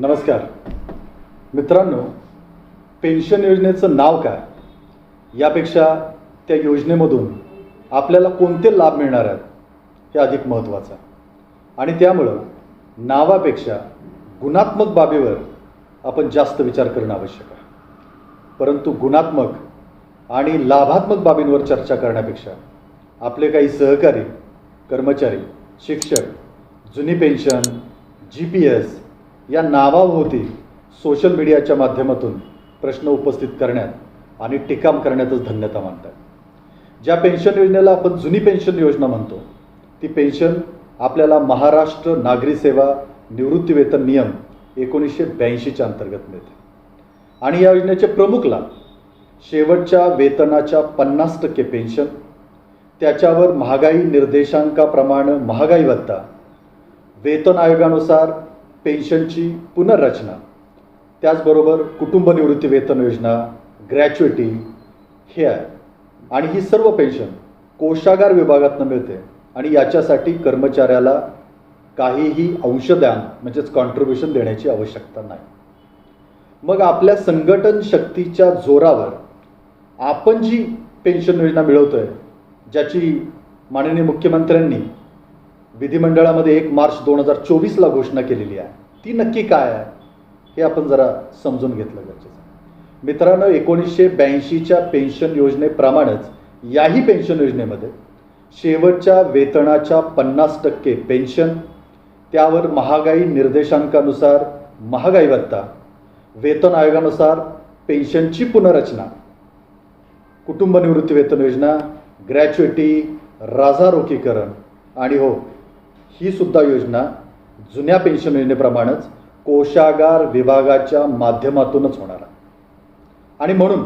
नमस्कार. मित्रांनो पेन्शन योजनेचं नाव काय? यापेक्षा त्या योजनेमधून आपल्याला कोणते लाभ मिळणार आहेत हे अधिक महत्त्वाचं आहे. आणि त्यामुळं नावापेक्षा गुणात्मक बाबीवर आपण जास्त विचार करणं आवश्यक आहे. परंतु गुणात्मक आणि लाभात्मक बाबींवर चर्चा करण्यापेक्षा आपले काही सहकारी कर्मचारी शिक्षक जुनी पेन्शन जी पी एस या नावाभोवती सोशल मीडियाच्या माध्यमातून प्रश्न उपस्थित करण्यात आणि टिकाम करण्यातच धन्यता मानतात. ज्या पेन्शन योजनेला आपण जुनी पेन्शन योजना म्हणतो ती पेन्शन आपल्याला महाराष्ट्र नागरी सेवा निवृत्तीवेतन नियम एकोणीसशे ब्याऐंशीच्या अंतर्गत मिळते. आणि या योजनेचे प्रमुख लाभ शेवटच्या वेतनाच्या पन्नास टक्के पेन्शन त्याच्यावर महागाई निर्देशांकाप्रमाणे महागाई भत्ता वेतन आयोगानुसार पेन्शनची पुनर्रचना त्याचबरोबर कुटुंब निवृत्ती वेतन योजना ग्रॅच्युएटी हे आहे. आणि ही सर्व पेन्शन कोशागार विभागातनं मिळते आणि याच्यासाठी कर्मचाऱ्याला काहीही अंशदान म्हणजेच कॉन्ट्रीब्युशन देण्याची आवश्यकता नाही. मग आपल्या संघटन शक्तीच्या जोरावर आपण जी पेन्शन योजना मिळवतोय ज्याची माननीय मुख्यमंत्र्यांनी विधिमंडळामध्ये एक मार्च दोन हजार चोवीसला घोषणा केलेली आहे. ती नक्की काय आहे हे आपण जरा समजून घेतलं गरजेचं मित्रांनो एकोणीसशे ब्याऐंशीच्या पेन्शन योजनेप्रमाणेच याही पेन्शन योजनेमध्ये शेवटच्या वेतनाच्या पन्नास टक्के पेन्शन त्यावर महागाई निर्देशांकानुसार महागाई भत्ता वेतन आयोगानुसार पेन्शनची पुनर्रचना कुटुंब निवृत्ती वेतन योजना ग्रॅच्युएटी राजारोखीकरण आणि हो ही सुद्धा योजना जुन्या पेन्शन योजनेप्रमाणेच कोशागार विभागाच्या माध्यमातूनच होणार आहे. आणि म्हणून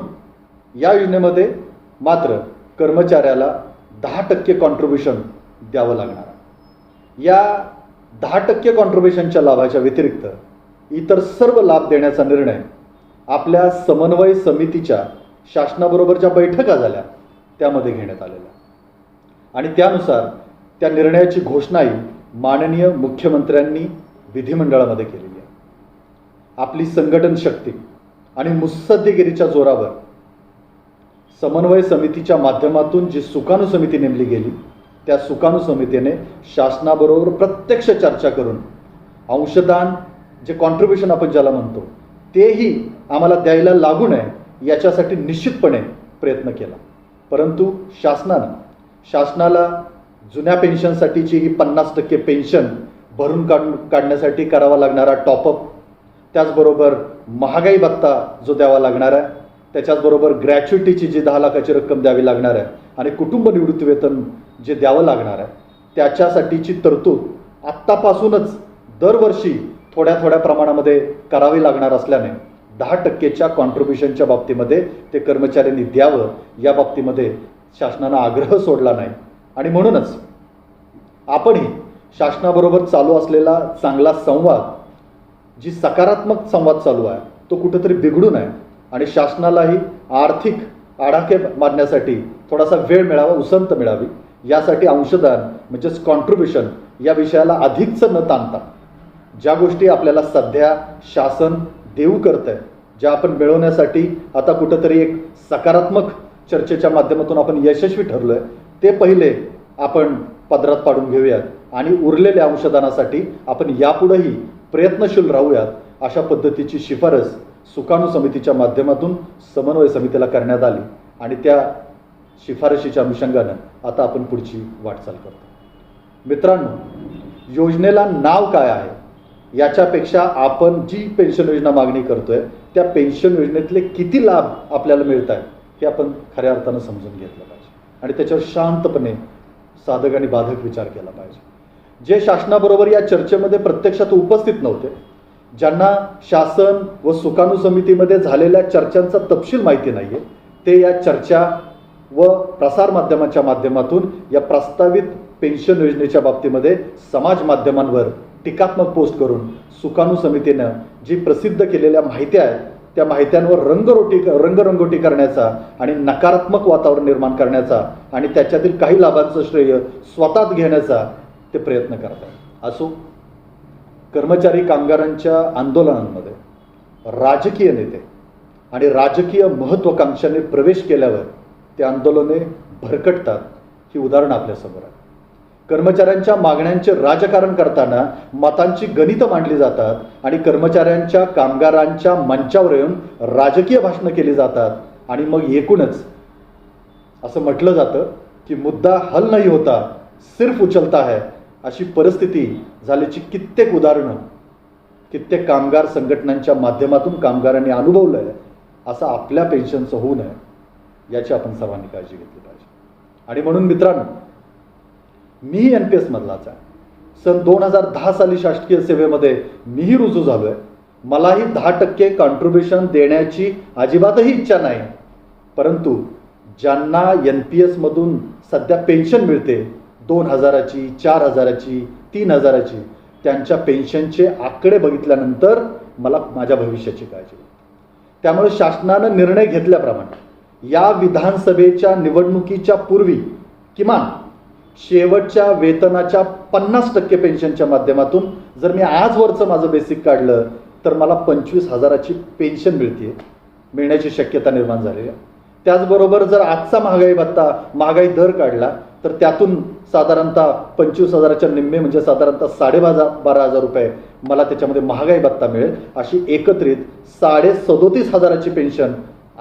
या योजनेमध्ये मात्र कर्मचाऱ्याला दहा टक्के कॉन्ट्रीब्युशन द्यावं लागणार या दहा टक्के कॉन्ट्रीब्युशनच्या लाभाच्या व्यतिरिक्त इतर सर्व लाभ देण्याचा निर्णय आपल्या समन्वय समितीच्या शासनाबरोबर ज्या बैठका झाल्या त्यामध्ये घेण्यात आलेल्या आणि त्यानुसार त्या निर्णयाची घोषणाही माननीय मुख्यमंत्र्यांनी विधिमंडळामध्ये केलेली आहे. आपली संघटन शक्ती आणि मुत्सद्देगिरीच्या जोरावर समन्वय समितीच्या माध्यमातून जी सुकाणू समिती नेमली गेली त्या सुकाणू समितीने शासनाबरोबर प्रत्यक्ष चर्चा करून अंशदान जे कॉन्ट्रीब्युशन आपण ज्याला म्हणतो तेही आम्हाला द्यायला लागू नये याच्यासाठी निश्चितपणे प्रयत्न केला. परंतु शासनानं शासनाला जुन्या पेन्शनसाठीची ही पन्नास टक्के पेन्शन भरून काढ काढण्यासाठी करावा लागणारा टॉपअप त्याचबरोबर महागाई भत्ता जो द्यावा लागणार आहे त्याच्याचबरोबर ग्रॅच्युइटीची जी दहा लाखाची रक्कम द्यावी लागणार आहे आणि कुटुंब निवृत्तीवेतन जे द्यावं लागणार आहे त्याच्यासाठीची तरतूद आत्तापासूनच दरवर्षी थोड्या थोड्या प्रमाणामध्ये करावी लागणार असल्याने दहा टक्केच्या कॉन्ट्रीब्युशनच्या बाबतीमध्ये ते कर्मचाऱ्यांनी द्यावं या बाबतीमध्ये शासनानं आग्रह सोडला नाही. आणि म्हणूनच आपणही शासनाबरोबर चालू असलेला चांगला संवाद जी सकारात्मक संवाद चालू आहे तो कुठंतरी बिघडू नये. आणि शासनालाही आर्थिक आडाखे मारण्यासाठी थोडासा वेळ मिळावा उसंत मिळावी. यासाठी अंशदान म्हणजेच कॉन्ट्रीब्युशन या विषयाला अधिकच न ताणता ज्या गोष्टी आपल्याला सध्या शासन देऊ करत आहे ज्या आपण मिळवण्यासाठी आता कुठंतरी एक सकारात्मक चर्चेच्या माध्यमातून आपण यशस्वी ठरलो आहे ते पहिले आपण पदरात पाडून घेऊयात आणि उरलेल्या अंशदानासाठी आपण यापुढेही प्रयत्नशील राहूयात अशा पद्धतीची शिफारस सुकाणू समितीच्या माध्यमातून समन्वय समितीला करण्यात आली आणि त्या शिफारशीच्या अनुषंगानं आता आपण पुढची वाटचाल करतो. मित्रांनो योजनेला नाव काय आहे? याच्यापेक्षा आपण जी पेन्शन योजना मागणी करतोय त्या पेन्शन योजनेतले किती लाभ आपल्याला मिळत आहेत हे आपण खऱ्या अर्थानं समजून घेतलं पाहिजे. आणि त्याच्यावर शांतपणे साधक आणि बाधक विचार केला पाहिजे. जे शासनाबरोबर या चर्चेमध्ये प्रत्यक्षात उपस्थित नव्हते ज्यांना शासन व सुकाणू समितीमध्ये झालेल्या चर्चांचा तपशील माहिती नाही आहे ते या चर्चा व प्रसारमाध्यमाच्या माध्यमातून या प्रस्तावित पेन्शन योजनेच्या बाबतीमध्ये समाज माध्यमांवर टीकात्मक पोस्ट करून सुकाणू समितीनं जी प्रसिद्ध केलेल्या माहिती आहेत त्या माहित्यांवर रंगरोटी रंगरंगोटी करण्याचा आणि नकारात्मक वातावरण निर्माण करण्याचा आणि त्याच्यातील काही लाभांचं श्रेय स्वतःत घेण्याचा ते प्रयत्न करतात. असो कर्मचारी कामगारांच्या आंदोलनांमध्ये राजकीय नेते आणि राजकीय महत्त्वाकांक्षाने प्रवेश केल्यावर ते आंदोलने भरकटतात. ही उदाहरणं आपल्यासमोर आहे कर्मचाऱ्यांच्या मागण्यांचे राजकारण करताना मतांची गणितं मांडली जातात आणि कर्मचाऱ्यांच्या कामगारांच्या मंचावर येऊन राजकीय भाषणं केली जातात आणि मग एकूणच. असं म्हटलं जातं की मुद्दा हल नाही होता सिर्फ उचलता है अशी परिस्थिती झाल्याची कित्येक उदाहरणं कित्येक कामगार संघटनांच्या माध्यमातून कामगारांनी अनुभवलं आहे असं आपल्या पेन्शनचं होऊ नये याची आपण सर्वांनी काळजी घेतली पाहिजे. आणि म्हणून मित्रांनो मीही एन पी एसमधलाच आहे. सन दोन हजार दहा साली शासकीय सेवेमध्ये मीही रुजू झालो आहे मलाही दहा टक्के कॉन्ट्रीब्युशन देण्याची अजिबातही इच्छा नाही. परंतु ज्यांना एन पी एसमधून सध्या पेन्शन मिळते दोन हजाराची चार हजाराची तीन हजाराची त्यांच्या पेन्शनचे आकडे बघितल्यानंतर मला माझ्या भविष्याची काळजी त्यामुळे शासनानं निर्णय घेतल्याप्रमाणे या विधानसभेच्या निवडणुकीच्या पूर्वी किमान शेवटच्या वेतनाच्या पन्नास टक्के पेन्शनच्या माध्यमातून जर मी आजवरचं माझं बेसिक काढलं तर मला पंचवीस हजाराची पेन्शन मिळते मिळण्याची शक्यता निर्माण झालेली आहे. त्याचबरोबर जर आजचा महागाई भत्ता महागाई दर काढला तर त्यातून साधारणतः पंचवीस हजाराच्या निम्मे म्हणजे साधारणतः साडेबारा बारा हजार रुपये मला त्याच्यामध्ये महागाई भत्ता मिळेल. अशी एकत्रित साडे सदोतीस हजाराची पेन्शन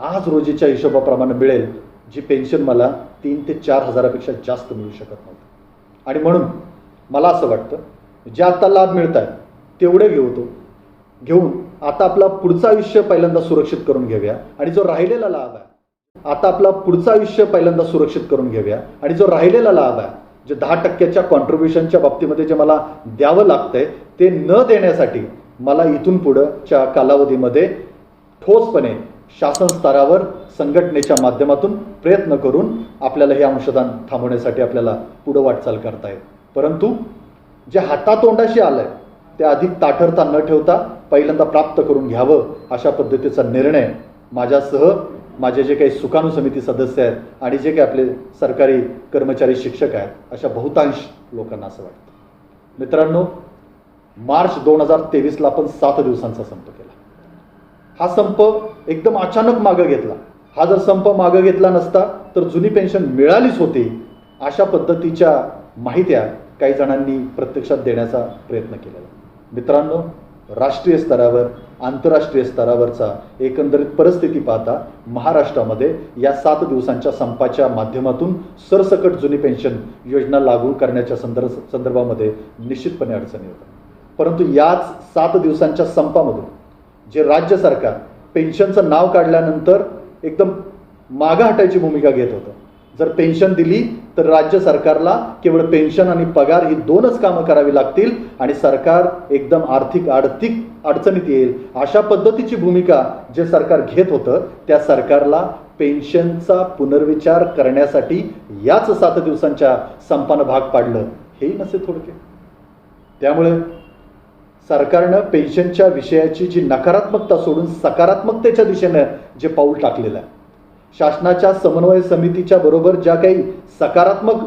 आज रोजीच्या हिशोबाप्रमाणे मिळेल. जी पेन्शन मला तीन ते चार हजारापेक्षा जास्त मिळू शकत नव्हती. आणि म्हणून मला असं वाटतं जे आता लाभ मिळत आहेत तेवढे घेऊ तो. घेऊन आता आपला पुढचं आयुष्य पहिल्यांदा सुरक्षित करून घेऊया आणि जो राहिलेला लाभ आहे आता आपला पुढचं आयुष्य पहिल्यांदा सुरक्षित करून घेऊया आणि जो राहिलेला लाभ आहे जे दहा टक्क्याच्या कॉन्ट्रीब्युशनच्या बाबतीमध्ये जे मला द्यावं लागतंय ते न देण्यासाठी मला इथून पुढंच्या कालावधीमध्ये ठोसपणे शासन स्तरावर संघटनेच्या माध्यमातून प्रयत्न करून आपल्याला हे अंशदान थांबवण्यासाठी आपल्याला पुढं वाटचाल करता येईल. परंतु जे हातातोंडाशी आलंय ते अधिक ताठरता न ठेवता पहिल्यांदा प्राप्त करून घ्यावं अशा पद्धतीचा निर्णय माझ्यासह माझे जे काही सुकाणू समिती सदस्य आहेत आणि जे काही आपले सरकारी कर्मचारी शिक्षक आहेत अशा बहुतांश लोकांना असं वाटतं. मित्रांनो मार्च दोन हजार तेवीसला आपण सात दिवसांचा संप केला. हा संप एकदम अचानक मागं घेतला. हा जर संप मागं घेतला नसता तर जुनी पेन्शन मिळालीच होती. अशा पद्धतीच्या माहित्या काही जणांनी प्रत्यक्षात देण्याचा प्रयत्न केलेला. मित्रांनो राष्ट्रीय स्तरावर आंतरराष्ट्रीय स्तरावरचा एकंदरीत परिस्थिती पाहता महाराष्ट्रामध्ये या सात दिवसांच्या संपाच्या माध्यमातून सरसकट जुनी पेन्शन योजना लागू करण्याच्या संदर्भ संदर्भामध्ये निश्चितपणे अडचणी होतात परंतु याच सात दिवसांच्या संपामधून जे राज्य सरकार पेन्शनचं नाव काढल्यानंतर एकदम मागं हटायची भूमिका घेत होतं. जर पेन्शन दिली तर राज्य सरकारला केवळ पेन्शन आणि पगार ही दोनच कामं करावी लागतील आणि सरकार एकदम आर्थिक आर्थिक अडचणीत येईल. अशा पद्धतीची भूमिका जे सरकार घेत होतं त्या सरकारला पेन्शनचा पुनर्विचार करण्यासाठी याच सात दिवसांच्या संपानं भाग पाडलं. हेही नसे थोडके त्यामुळे सरकारनं पेन्शनच्या विषयाची जी नकारात्मकता सोडून सकारात्मकतेच्या दिशेनं जे पाऊल टाकलेलं आहे शासनाच्या समन्वय समितीच्या बरोबर ज्या काही सकारात्मक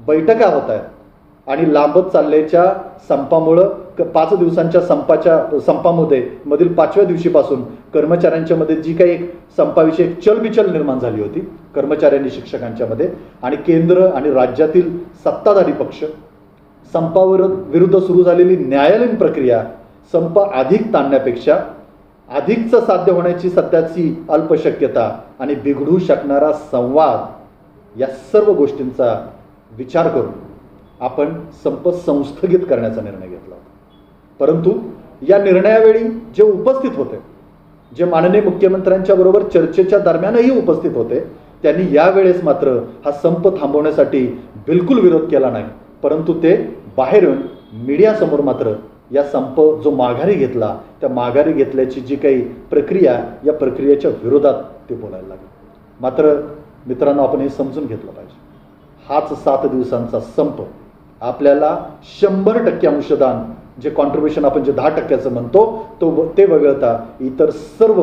बैठका होत आहेत आणि लांबत चालल्याच्या संपामुळं क पाच दिवसांच्या संपाच्या संपामध्ये मधील पाचव्या दिवशीपासून कर्मचाऱ्यांच्या मध्ये जी काही एक संपाविषयी एक चलबिचल निर्माण झाली होती कर्मचाऱ्यांनी शिक्षकांच्यामध्ये आणि केंद्र आणि राज्यातील सत्ताधारी पक्ष संपावर विरुद्ध सुरू झालेली न्यायालयीन प्रक्रिया संप अधिक ताणण्यापेक्षा अधिकचं साध्य होण्याची सध्याची अल्पशक्यता आणि बिघडू शकणारा संवाद या सर्व गोष्टींचा विचार करून आपण संप संस्थगित करण्याचा निर्णय घेतला होता. परंतु या निर्णयावेळी जे उपस्थित होते जे माननीय मुख्यमंत्र्यांच्या बरोबर चर्चेच्या दरम्यानही उपस्थित होते त्यांनी यावेळेस मात्र हा संप थांबवण्यासाठी बिलकुल विरोध केला नाही. परंतु ते बाहेर येऊन मीडियासमोर मात्र या संप जो माघारी घेतला त्या माघारी घेतल्याची जी काही प्रक्रिया या प्रक्रियेच्या विरोधात ते बोलायला लागले. मात्र मित्रांनो आपण हे समजून घेतलं पाहिजे. हाच सात दिवसांचा संप. आपल्याला शंभर टक्के अंशदान जे कॉन्ट्रीब्युशन आपण जे दहा टक्क्याचं म्हणतो तो ते वगळता इतर सर्व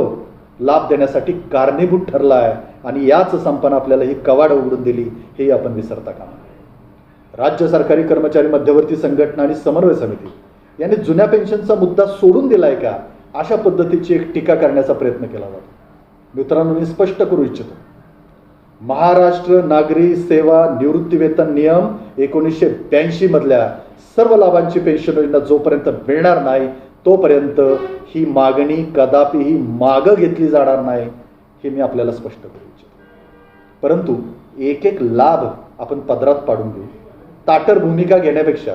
लाभ देण्यासाठी कारणीभूत ठरला आहे आणि याच संपानं आपल्याला ही कवाड उघडून दिली हे आपण विसरता कामा राज्य सरकारी कर्मचारी मध्यवर्ती संघटना आणि समन्वय समिती यांनी जुन्या पेन्शनचा मुद्दा सोडून दिलाय का अशा पद्धतीची एक टीका करण्याचा प्रयत्न केला जातो मित्रांनो मी स्पष्ट करू इच्छितो. महाराष्ट्र नागरी सेवा निवृत्तीवेतन नियम एकोणीसशे ब्याऐंशी मधल्या सर्व लाभांची पेन्शन योजना जोपर्यंत मिळणार नाही तोपर्यंत ही मागणी कदापिही मागं घेतली जाणार नाही हे मी आपल्याला स्पष्ट करू इच्छितो. परंतु एक एक लाभ आपण पदरात पाडून घेऊ ताटर भूमिका घेण्यापेक्षा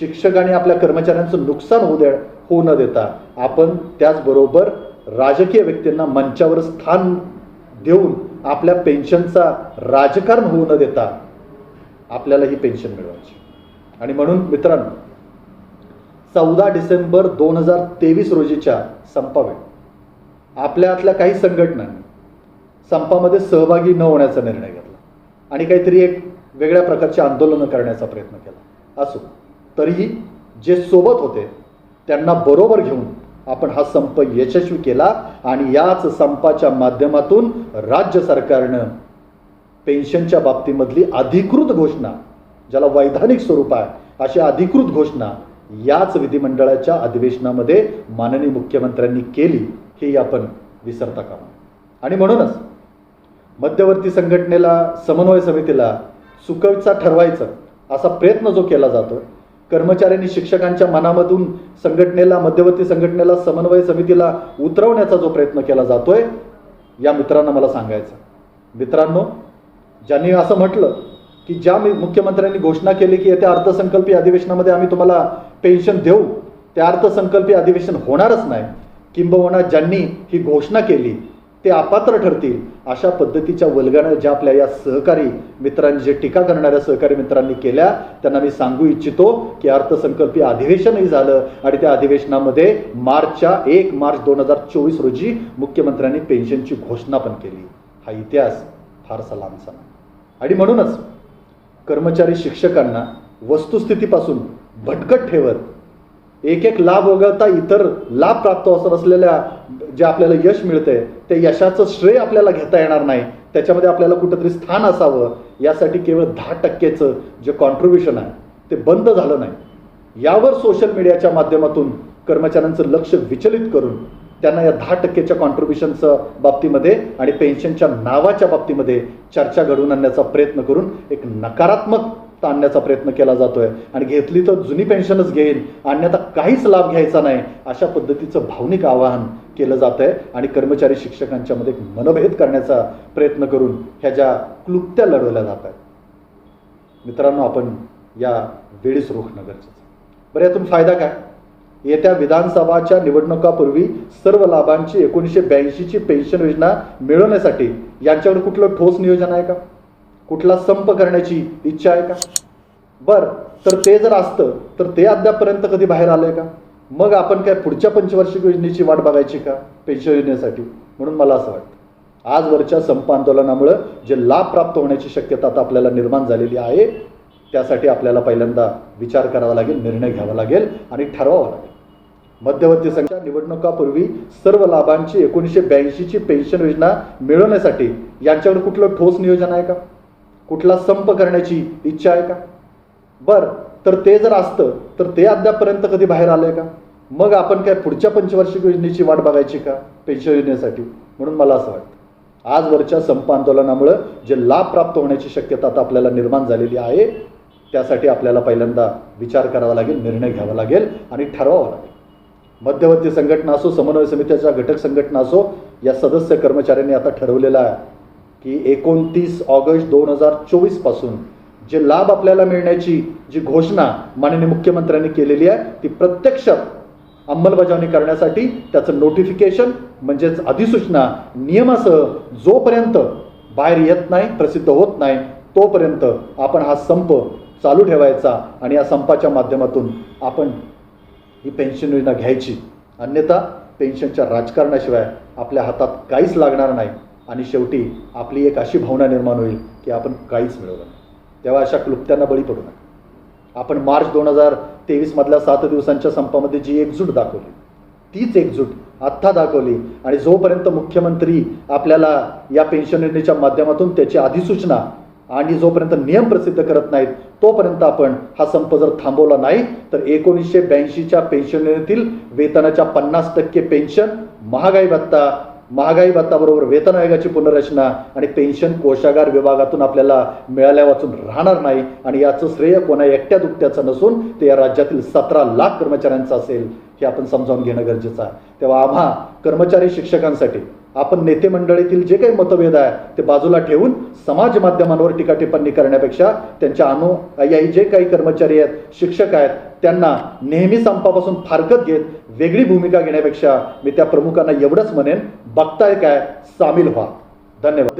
शिक्षक आणि आपल्या कर्मचाऱ्यांचं नुकसान होऊ द्या होऊ न देता आपण त्याचबरोबर राजकीय व्यक्तींना मंचावर स्थान देऊन आपल्या पेन्शनचा राजकारण होऊ न देता आपल्याला ही पेन्शन मिळवायची. आणि म्हणून मित्रांनो चौदा डिसेंबर दोन हजार तेवीस रोजीच्या संपावेळी. आपल्यातल्या काही संघटनांनी संपामध्ये सहभागी न होण्याचा निर्णय घेतला. आणि काहीतरी एक वेगळ्या प्रकारचे आंदोलनं करण्याचा प्रयत्न केला. असो तरीही जे सोबत होते त्यांना बरोबर घेऊन आपण हा संप यशस्वी केला आणि याच संपाच्या माध्यमातून राज्य सरकारनं पेन्शनच्या बाबतीमधली अधिकृत घोषणा ज्याला वैधानिक स्वरूप आहे अशी अधिकृत घोषणा याच विधिमंडळाच्या अधिवेशनामध्ये माननीय मुख्यमंत्र्यांनी केली हे आपण विसरता कामा आणि म्हणूनच मध्यवर्ती संघटनेला समन्वय समितीला सुकविचा ठरवायचं असा प्रयत्न जो केला जातो कर्मचाऱ्यांनी शिक्षकांच्या मनामधून संघटनेला मध्यवर्ती संघटनेला समन्वय समितीला उतरवण्याचा जो प्रयत्न केला जातोय या मित्रांना मला सांगायचं मित्रांनो ज्यांनी असं म्हटलं की ज्या मी मुख्यमंत्र्यांनी घोषणा केली की येत्या अर्थसंकल्पीय अधिवेशनामध्ये आम्ही तुम्हाला पेन्शन देऊ त्या अर्थसंकल्पीय अधिवेशन होणारच नाही. किंबहुना ज्यांनी ही घोषणा केली ते अपात्र ठरतील अशा पद्धतीच्या वल्गना ज्या आपल्या या सहकारी मित्रांनी जे टीका करणाऱ्या सहकारी मित्रांनी केल्या त्यांना मी सांगू इच्छितो की अर्थसंकल्पीय अधिवेशनही झालं आणि त्या अधिवेशनामध्ये मार्चच्या एक मार्च दोन हजार चोवीस रोजी मुख्यमंत्र्यांनी पेन्शनची घोषणा पण केली. हा इतिहास फारसा लांबचा आणि म्हणूनच कर्मचारी शिक्षकांना वस्तुस्थितीपासून भटकत ठेवत एक एक लाभ वगळता इतर लाभ प्राप्त असत असलेल्या जे आपल्याला यश मिळतंय त्या यशाचं श्रेय आपल्याला घेता येणार नाही. त्याच्यामध्ये आपल्याला कुठंतरी स्थान असावं. यासाठी केवळ दहा टक्केचं जे कॉन्ट्रीब्युशन आहे ते बंद झालं नाही. यावर सोशल मीडियाच्या माध्यमातून कर्मचाऱ्यांचं लक्ष विचलित करून त्यांना या दहा टक्केच्या कॉन्ट्रीब्युशनचं बाबतीमध्ये आणि पेन्शनच्या नावाच्या बाबतीमध्ये चर्चा घडवून आणण्याचा प्रयत्न करून एक नकारात्मक आणण्याचा प्रयत्न केला जातोय. आणि घेतली तर जुनी पेन्शनच घेईन. अन्यथा काहीच लाभ घ्यायचा नाही. अशा पद्धतीचं भावनिक आवाहन केलं जात आहे आणि कर्मचारी शिक्षकांच्यामध्ये मनभेद करण्याचा प्रयत्न करून ह्या ज्या क्लुप्त्या लढवल्या जात आहेत मित्रांनो आपण या वेळीच रोखणं गरजेचं बरं यातून फायदा काय? येत्या विधानसभाच्या निवडणुकापूर्वी सर्व लाभांची एकोणीसशे ब्याऐंशीची पेन्शन योजना मिळवण्यासाठी यांच्याकडे कुठलं ठोस नियोजन आहे का? कुठला संप करण्याची इच्छा आहे का? बर तर ते जर असतं तर ते अद्यापपर्यंत कधी बाहेर आलंय का? मग आपण काय पुढच्या पंचवार्षिक योजनेची वाट बघायची का? पेन्शन योजनेसाठी. म्हणून मला असं वाटतं. आजवरच्या संप आंदोलनामुळं जे लाभ प्राप्त होण्याची शक्यता आता आपल्याला निर्माण झालेली आहे त्यासाठी आपल्याला पहिल्यांदा विचार करावा लागेल निर्णय घ्यावा लागेल आणि ठरवावा लागेल. मध्यवर्ती संख्या निवडणुकापूर्वी सर्व लाभांची एकोणीसशे ब्याऐंशीची पेन्शन योजना मिळवण्यासाठी यांच्याकडे कुठलं ठोस नियोजन आहे का? कुठला संप करण्याची इच्छा आहे का? बर तर ते जर असतं तर ते अद्यापपर्यंत कधी बाहेर आलं आहे का? मग आपण काय पुढच्या पंचवार्षिक योजनेची वाट बघायची का? पेन्शन योजनेसाठी. म्हणून मला असं वाटतं. आजवरच्या संप आंदोलनामुळं जे लाभ प्राप्त होण्याची शक्यता आता आपल्याला निर्माण झालेली आहे त्यासाठी आपल्याला पहिल्यांदा विचार करावा लागेल निर्णय घ्यावा लागेल आणि ठरवावा लागेल. मध्यवर्ती संघटना असो समन्वय समित्याच्या घटक संघटना असो या सदस्य कर्मचाऱ्यांनी आता ठरवलेला आहे की एकोणतीस ऑगस्ट दोन हजार चोवीसपासून जे लाभ आपल्याला मिळण्याची जी घोषणा माननीय मुख्यमंत्र्यांनी केलेली आहे ती प्रत्यक्षात अंमलबजावणी करण्यासाठी त्याचं नोटिफिकेशन म्हणजेच अधिसूचना नियमासह जोपर्यंत बाहेर येत नाही प्रसिद्ध होत नाही तोपर्यंत आपण हा संप चालू ठेवायचा आणि या संपाच्या माध्यमातून आपण ही पेन्शन योजना घ्यायची. अन्यथा पेन्शनच्या राजकारणाशिवाय आपल्या हातात काहीच लागणार नाही. आणि शेवटी आपली एक अशी भावना निर्माण होईल की आपण काहीच मिळवलं नाही. तेव्हा अशा क्लुप्त्यांना बळी पडू नका. आपण मार्च दोन हजार तेवीसमधल्या सात दिवसांच्या संपामध्ये जी एकजूट दाखवली तीच एकजूट आत्ता दाखवली आणि जोपर्यंत मुख्यमंत्री आपल्याला या पेन्शन योजनेच्या माध्यमातून त्याची अधिसूचना आणि जोपर्यंत नियम प्रसिद्ध करत नाहीत तोपर्यंत आपण हा संप जर थांबवला नाही तर एकोणीसशे ब्याऐंशीच्या पेन्शन योजनेतील वेतनाच्या पन्नास टक्के पेन्शन महागाई भत्ता महागाई भत्ताबरोबर वेतन आयोगाची पुनर्रचना आणि पेन्शन कोशागार विभागातून आपल्याला मिळाल्या वाचून राहणार नाही आणि याचं श्रेय कोणा एकट्या दुकट्याचं नसून ते या राज्यातील सतरा लाख कर्मचाऱ्यांचं असेल हे आपण समजावून घेणं गरजेचं आहे. तेव्हा आम्हा कर्मचारी शिक्षकांसाठी आपण नेते मंडळीतील जे काही मतभेद आहे ते बाजूला ठेवून समाज माध्यमांवर टीका टिप्पणी करण्यापेक्षा त्यांच्या अनुयायी जे काही कर्मचारी आहेत शिक्षक आहेत त्यांना नेहमी संपापासून फारकत घेत वेगळी भूमिका घेण्यापेक्षा मी त्या प्रमुखांना एवढंच म्हणेन बघताय काय सामील व्हा. धन्यवाद.